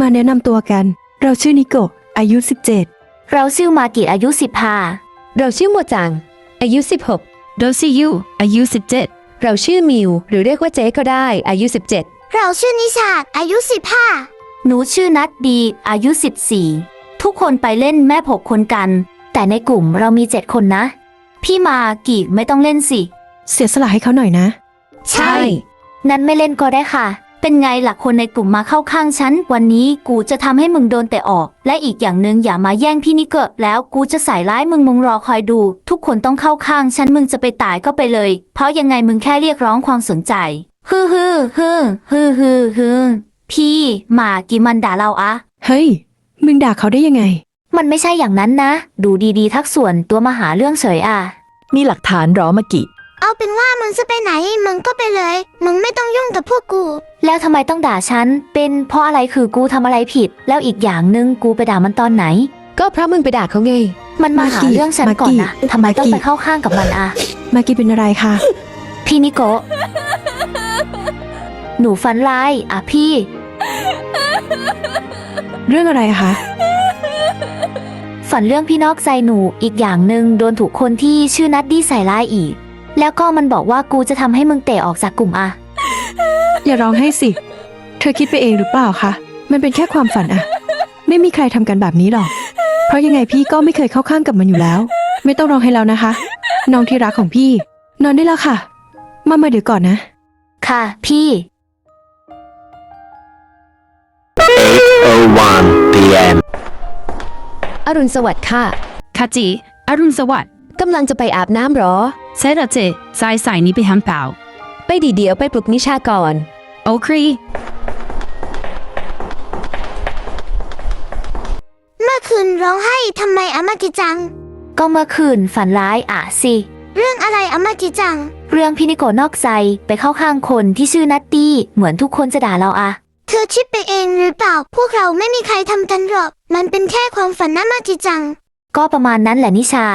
มาแนะนำตัวกัน เราชื่อนิโกะอายุ17เราชื่อมากิอายุสิบห้าเราชื่อโมจัง อายุ 16โดซิยูอายุสิบเจ็ดเราชื่อมิว หรือเรียกว่าเจ๊ก็ได้ อายุ 17 เราชื่อนิชาอายุสิบห้าหนูชื่อนัดดีอายุสิบสี่ทุกคนไปเล่นแม่ผกคนกัน แต่ในกลุ่มเรามีเจ็ดคนนะ พี่มากิไม่ต้องเล่นสิเสียสละให้เขาหน่อยนะ ใช่ นั้นไม่เล่นก็ได้ค่ะ เป็นไงหลักคนในกลุ่มมาเข้าข้างฉัน วันนี้กูจะทำให้มึงโดนแต่ออก และอีกอย่างหนึ่งอย่ามาแย่งพี่นิเกะแล้วกูจะใส่ร้ายมึงมึงรอคอยดู ทุกคนต้องเข้าข้างฉันมึงจะไปตายก็ไปเลย เพราะยังไงมึงแค่เรียกร้องความสนใจฮือฮือฮือฮือฮือฮือพี่หมากี่มันด่าเราอะ เฮ้ย มึงด่าเขาได้ยังไง มันไม่ใช่อย่างนั้นนะ ดูดีๆ ทักส่วนตัวมาหาเรื่องเฉยอะ มีหลักฐานเหรอมากิ เอาเป็นว่ามึงจะไปไหนมึงก็ไปเลย มึงไม่ต้องยุ่งกับพวกกู แล้วทำไมต้องด่าฉัน เป็นเพราะอะไรคือกูทำอะไรผิด แล้วอีกอย่างหนึ่งกูไปด่ามันตอนไหน ก็เพราะมึงไปด่าเขาไง มันมาหามากิเรื่องฉันก่อนนะมากิทำไมต้องมากิ ไปเข้าข้างกับมันอะมากีเป็นอะไรคะพี่นิโกะหนูฝันร้ายอะพี่ เรื่องอะไรคะฝันเรื่องพี่นอกใจหนูอีกอย่างหนึ่งโดนถูกคนที่ชื่อนัดดี้ใส่ร้ายอีก แล้วก็มันบอกว่ากูจะทำให้มึงเตะออกจากกลุ่มอะอย่าร้องให้สิ เธอคิดไปเองหรือเปล่าคะ มันเป็นแค่ความฝันอะ ไม่มีใครทำกันแบบนี้หรอก เพราะยังไงพี่ก็ไม่เคยเข้าข้างกับมันอยู่แล้ว ไม่ต้องร้องให้แล้วนะคะ น้องที่รักของพี่ นอนได้แล้วค่ะ มามาเดี๋ยวก่อนนะ ค่ะ พี่ 8:01 p.m. อรุณสวัสดิ์ค่ะ คาจิ อรุณสวัสดิ์ กำลังจะไปอาบน้ำเหรอ ใช่ละเจสายสายนี้ไปทำเปล่า ไปดีเดียวไปปลุกนิชาก่อน โอเค เมื่อคืนร้องไห้ทำไมอามากิจัง ก็เมื่อคืนฝันร้ายอะสิ เรื่องอะไรอามากิจัง เรื่องพี่นิโกะนอกใจไปเข้าข้างคนที่ชื่อนัตตี้เหมือนทุกคนจะด่าเราอะเธอคิดไปเองหรือเปล่า พวกเราไม่มีใครทำกันหรอก มันเป็นแค่ความฝันนะมากิจัง ก็ประมาณนั้นแหละนิชา